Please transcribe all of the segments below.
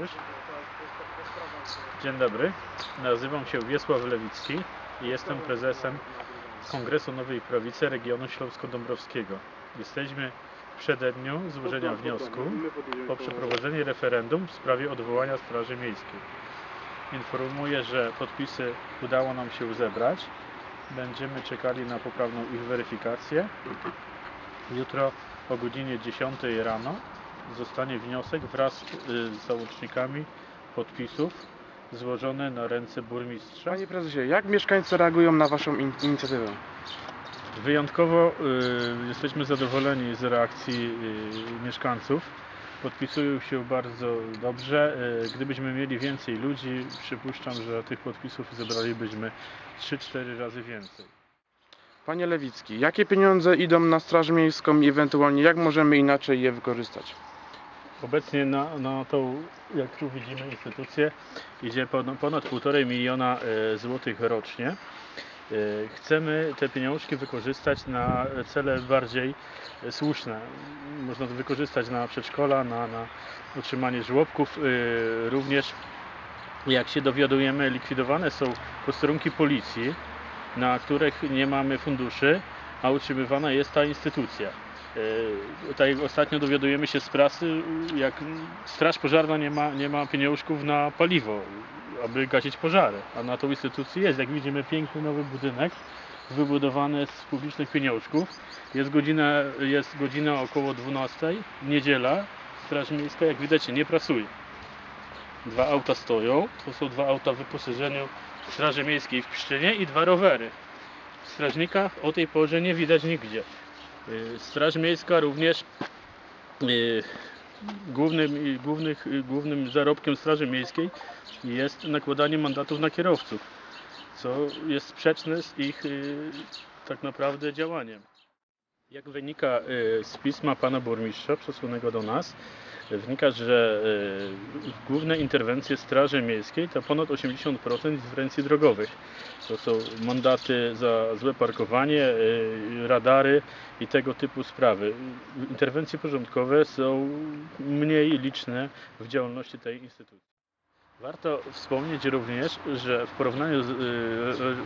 Już? Dzień dobry, nazywam się Wiesław Lewicki i jestem prezesem Kongresu Nowej Prawicy regionu Śląsko-Dąbrowskiego. Jesteśmy w przededniu złożenia wniosku o przeprowadzenie referendum w sprawie odwołania Straży Miejskiej. Informuję, że podpisy udało nam się zebrać. Będziemy czekali na poprawną ich weryfikację. Jutro o godzinie 10 rano zostanie wniosek wraz y, z załącznikami podpisów złożony na ręce burmistrza. Panie prezesie, jak mieszkańcy reagują na waszą in inicjatywę? Wyjątkowo y, jesteśmy zadowoleni z reakcji y, mieszkańców. Podpisują się bardzo dobrze. Y, gdybyśmy mieli więcej ludzi, przypuszczam, że tych podpisów zebralibyśmy 3-4 razy więcej. Panie Lewicki, jakie pieniądze idą na Straż Miejską i ewentualnie jak możemy inaczej je wykorzystać? Obecnie na, na tą, jak tu widzimy, instytucję idzie ponad, ponad 1,5 miliona e, złotych rocznie. E, Chcemy te pieniążki wykorzystać na cele bardziej e, słuszne. Można to wykorzystać na przedszkola, na, na utrzymanie żłobków. Również, jak się dowiadujemy, likwidowane są posterunki policji, na których nie mamy funduszy, a utrzymywana jest ta instytucja. E, Tak jak ostatnio dowiadujemy się z prasy, jak Straż Pożarna nie ma, nie ma pieniążków na paliwo, aby gasić pożary, a na tą instytucję jest. Jak widzimy, piękny nowy budynek, wybudowany z publicznych pieniążków. Jest godzina, jest godzina około 12, niedziela, Straż Miejska, jak widać, nie pracuje. Dwa auta stoją, to są dwa auta w wyposażeniu Straży Miejskiej w Pszczynie i dwa rowery. Strażnika o tej porze nie widać nigdzie. Y, Straż Miejska również y, głównym, głównych, y, głównym zarobkiem Straży Miejskiej jest nakładanie mandatów na kierowców, co jest sprzeczne z ich tak naprawdę działaniem. Jak wynika y, z pisma pana burmistrza przesłanego do nas, wynika, że y, główne interwencje Straży Miejskiej to ponad 80% interwencji drogowych. To są mandaty za złe parkowanie, y, radary i tego typu sprawy. Interwencje porządkowe są mniej liczne w działalności tej instytucji. Warto wspomnieć również, że w porównaniu z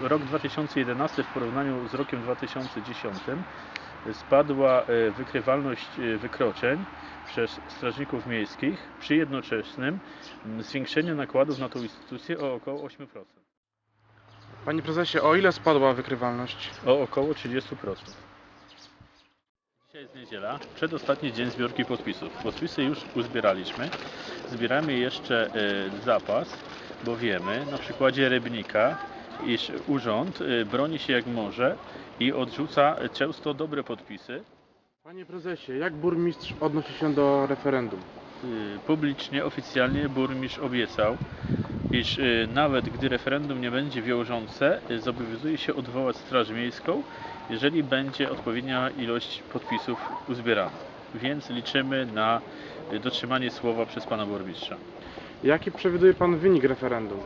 rok 2011 w porównaniu z rokiem 2010 spadła y, wykrywalność y, wykroczeń przez strażników miejskich przy jednoczesnym zwiększeniu nakładów na tą instytucję o około 8%. Panie prezesie, o ile spadła wykrywalność? O około 30%. Dzisiaj jest niedziela, przedostatni dzień zbiórki podpisów. Podpisy już uzbieraliśmy. Zbieramy jeszcze e, zapas, bo wiemy na przykładzie Rybnika, iż urząd e, broni się jak może i odrzuca często dobre podpisy. Panie prezesie, jak burmistrz odnosi się do referendum? Y, Publicznie, oficjalnie burmistrz obiecał, iż y, nawet gdy referendum nie będzie wiążące, y, zobowiązuje się odwołać Straż Miejską, jeżeli będzie odpowiednia ilość podpisów uzbierana. Więc liczymy na y, dotrzymanie słowa przez pana burmistrza. Jaki przewiduje pan wynik referendum?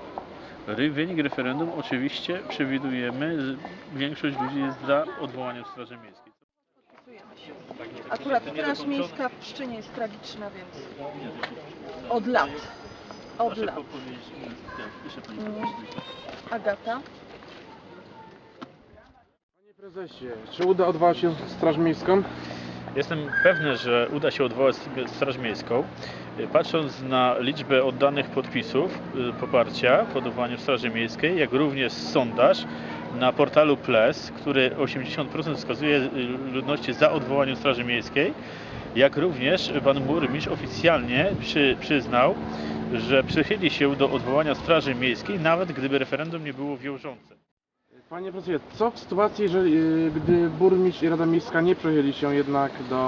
Wynik referendum oczywiście przewidujemy, z- większość ludzi jest za odwołaniem Straży Miejskiej. Akurat Straż Miejska w Pszczynie jest tragiczna, więc od lat. Od lat. tak, Mm. Agata? Panie prezesie, czy uda odwołać się Straż Miejską? Jestem pewny, że uda się odwołać Straż Miejską. Y, Patrząc na liczbę oddanych podpisów y, poparcia pod odwołaniem Straży Miejskiej, jak również sondaż na portalu PLES, który 80% wskazuje y, ludności za odwołaniem Straży Miejskiej, jak również pan burmistrz oficjalnie przy, przyznał, że przychyli się do odwołania Straży Miejskiej, nawet gdyby referendum nie było wiążące. Panie prezesie, co w sytuacji, jeżeli, y, gdy burmistrz i Rada Miejska nie przyjęli się jednak do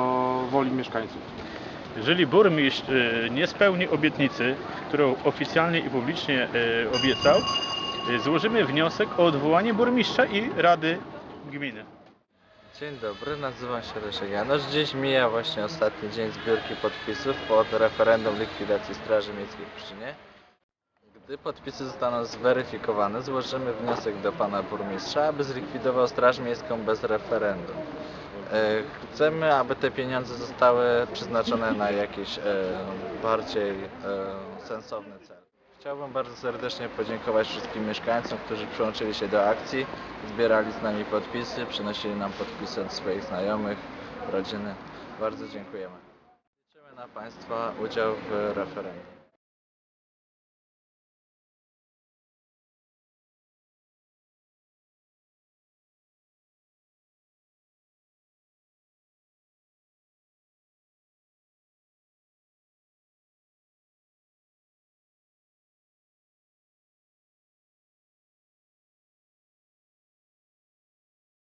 woli mieszkańców? Jeżeli burmistrz y, nie spełni obietnicy, którą oficjalnie i publicznie y, obiecał, złożymy wniosek o odwołanie burmistrza i rady gminy. Dzień dobry, nazywam się Leszek Janusz. Dziś mija właśnie ostatni dzień zbiórki podpisów pod referendum likwidacji Straży Miejskiej w Pszczynie. Gdy podpisy zostaną zweryfikowane, złożymy wniosek do pana burmistrza, aby zlikwidował Straż Miejską bez referendum. E, Chcemy, aby te pieniądze zostały przeznaczone na jakiś e, bardziej e, sensowny cel. Chciałbym bardzo serdecznie podziękować wszystkim mieszkańcom, którzy przyłączyli się do akcji, zbierali z nami podpisy, przynosili nam podpisy od swoich znajomych, rodziny. Bardzo dziękujemy. Liczymy na Państwa udział w referendum.